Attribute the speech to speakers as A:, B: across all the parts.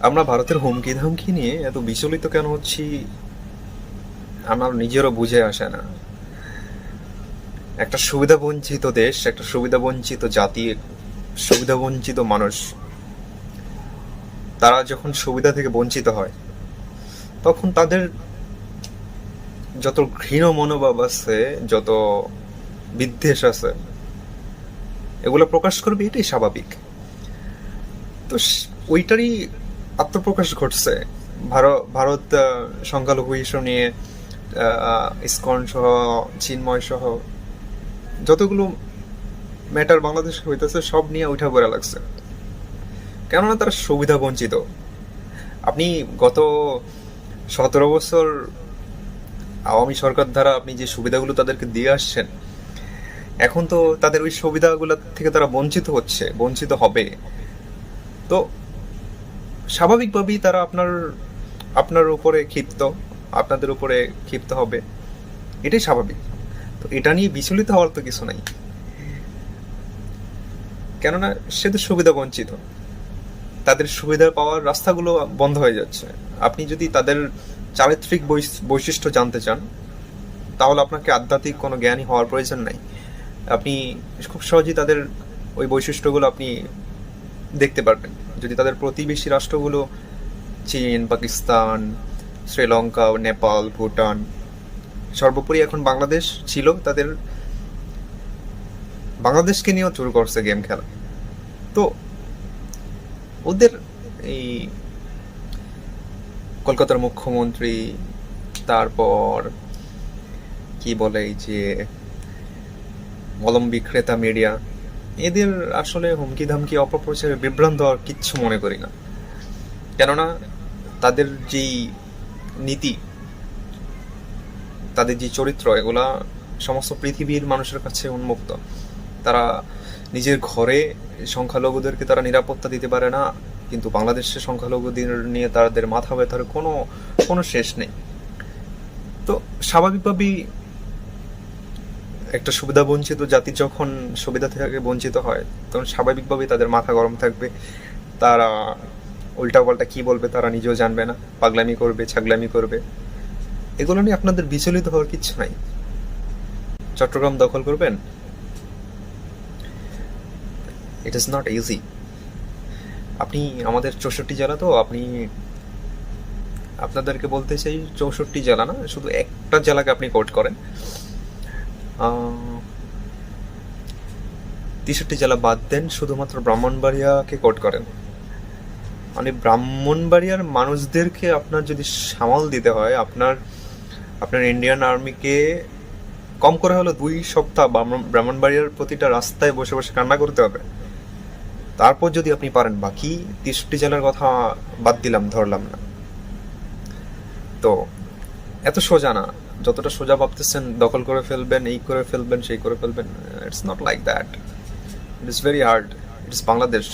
A: আমরা ভারতের হুমকি ধামকি নিয়ে এত বিচলিত কেন হচ্ছি? আমার নিজেরও বুঝে আসে না। একটা সুবিধা বঞ্চিত দেশ, একটা সুবিধা বঞ্চিত জাতি সুবিধা বঞ্চিত মানুষ, তারা যখন সুবিধা থেকে বঞ্চিত হয়, তখন তাদের যত ঘৃণ মনোভাব আছে, যত বিদ্বেষ আছে, এগুলো প্রকাশ করবে এটাই স্বাভাবিক। তো ওইটারই আত্মপ্রকাশ ঘটছে। ভারত সংখ্যালঘু ইস্যু নিয়ে ইসকন সহ, চিন্ময় সহ যতগুলো ম্যাটার বাংলাদেশে হইতেছে, সব নিয়ে উঠা পড়া লাগছে। কেননা তারা সুবিধা বঞ্চিত। আপনি গত সতেরো বছর আওয়ামী সরকার দ্বারা আপনি যে সুবিধাগুলো তাদেরকে দিয়ে আসছেন, এখন তো তাদের ওই সুবিধাগুলো থেকে তারা বঞ্চিত হচ্ছে, বঞ্চিত হবে। তো স্বাভাবিকভাবেই তারা আপনার আপনার উপরে ক্ষিপ্ত, আপনাদের উপরে ক্ষিপ্ত হবে। এটাই স্বাভাবিক। তো এটা নিয়ে বিচলিত হওয়ার তো কিছু নাই। কেননা সে তো সুবিধা বঞ্চিত। তাদের সুবিধা পাওয়ার রাস্তাগুলো বন্ধ হয়ে যাচ্ছে। আপনি যদি তাদের চারিত্রিক বৈশ- বৈশিষ্ট্য জানতে চান, তাহলে আপনাকে আধ্যাত্মিক কোনো জ্ঞানী হওয়ার প্রয়োজন নাই। আপনি খুব সহজেই তাদের ওই বৈশিষ্ট্যগুলো আপনি দেখতে পারবেন। যদি তাদের প্রতিবেশী রাষ্ট্রগুলো চীন, পাকিস্তান, শ্রীলঙ্কা, নেপাল, ভুটান, সর্বোপরি এখন বাংলাদেশ ছিল, তাদের বাংলাদেশকে নিয়েও শুরু করছে গেম খেলা। তো ওদের এই কলকাতার মুখ্যমন্ত্রী, তারপর কি বলে এই যে মলম বিক্রেতা মিডিয়া এদের আসলে হুমকি ধামকি, অপপ্রচারে বিভ্রান্ত আর কিচ্ছু মনে করি না। কেননা, তাদের যেই নীতি, তাদের যে চরিত্র, এগুলা সমস্ত পৃথিবীর মানুষের কাছে উন্মুক্ত। তারা নিজের ঘরে সংখ্যালঘুদেরকে তারা নিরাপত্তা দিতে পারে না, কিন্তু বাংলাদেশের সংখ্যালঘুদের নিয়ে তাদের মাথা ব্যথার কোনো কোনো শেষ নেই। তো স্বাভাবিকভাবেই একটা সুবিধা বঞ্চিত জাতি যখন সুবিধা থেকে বঞ্চিত হয়, তখন স্বাভাবিকভাবেই তাদের মাথা গরম থাকবে। তারা উল্টাপাল্টা কি বলবে তারা নিজেও জানবে না। পাগলামি করবে, ছাগলামি করবে। এগুলো নিয়ে আপনাদের বিচলিত হওয়ার কিচ্ছু নাই। চট্টগ্রাম দখল করবেন? ইট ইজ নট ইজি আপনি আমাদের চৌষট্টি জেলা তো, আপনি, আপনাদেরকে বলতে চাই চৌষট্টি জেলা না, শুধু একটা জেলাকে আপনি কোট করেন। তেষট্টি জেলা বাদ দেন, শুধুমাত্র ব্রাহ্মণবাড়িয়াকে কোট করেন। মানে ব্রাহ্মণবাড়িয়ার মানুষদেরকে আপনার যদি সামাল দিতে হয়, আপনার আপনার ইন্ডিয়ান আর্মিকে কম করে হলো দুই সপ্তাহ ব্রাহ্মণবাড়িয়ার প্রতিটা রাস্তায় বসে বসে কান্না করতে হবে। তারপর যদি আপনি পারেন, বাকি তেষট্টি জেলার কথা বাদ দিলাম, ধরলাম না। তো, এত সোজা না। যতটা সোজা ভাবতেছেন, দখল করে ফেলবেন, এই করে ফেলবেন, সেই করে ফেলবেন it's not like that it is very hard it is Bangladesh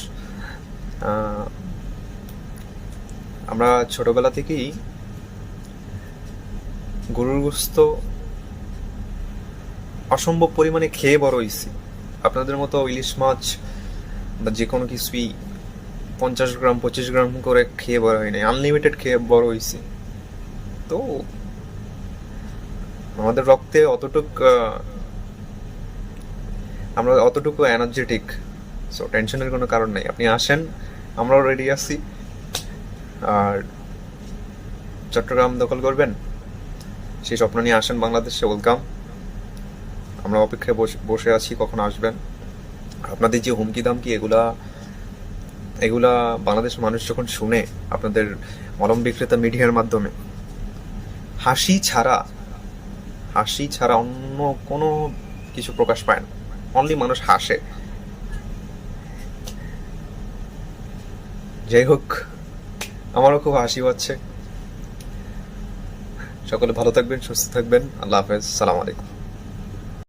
A: আমরা ছোটবেলা থেকেই গরুর গোস্ত অসম্ভব পরিমাণে খেয়ে বড় হয়েছি। আপনাদের মতো ইলিশ মাছ বা যে কোনো কিছুই পঞ্চাশ গ্রাম, পঁচিশ গ্রাম করে খেয়ে বড় হয়নি। আনলিমিটেড খেয়ে বড় হয়েছি। তো আমাদের রক্তে অতটুক আমরা অতটুকু এনার্জেটিক সো টেনশনের কোনো কারণ নেই। আপনি আসেন, আমরাও রেডি আছি। আর চট্টগ্রাম দখল করবেন, সেই স্বপ্ন নিয়ে আসেন বাংলাদেশে ওয়েলকাম আমরা অপেক্ষায় বসে আছি, কখন আসবেন। আপনাদের যে হুমকি দামকি, এগুলা এগুলা বাংলাদেশ মানুষ যখন শুনে আপনাদের মলম বিক্রেতা মিডিয়ার মাধ্যমে, হাসি ছাড়া হাসি ছাড়া অন্য কোনো কিছু প্রকাশ পায় না। অনলি মানুষ হাসে। যাই হোক, আমারও খুব হাসি পাচ্ছে সকলে ভালো থাকবেন, সুস্থ থাকবেন। আল্লাহ হাফেজ। সালাম আলাইকুম।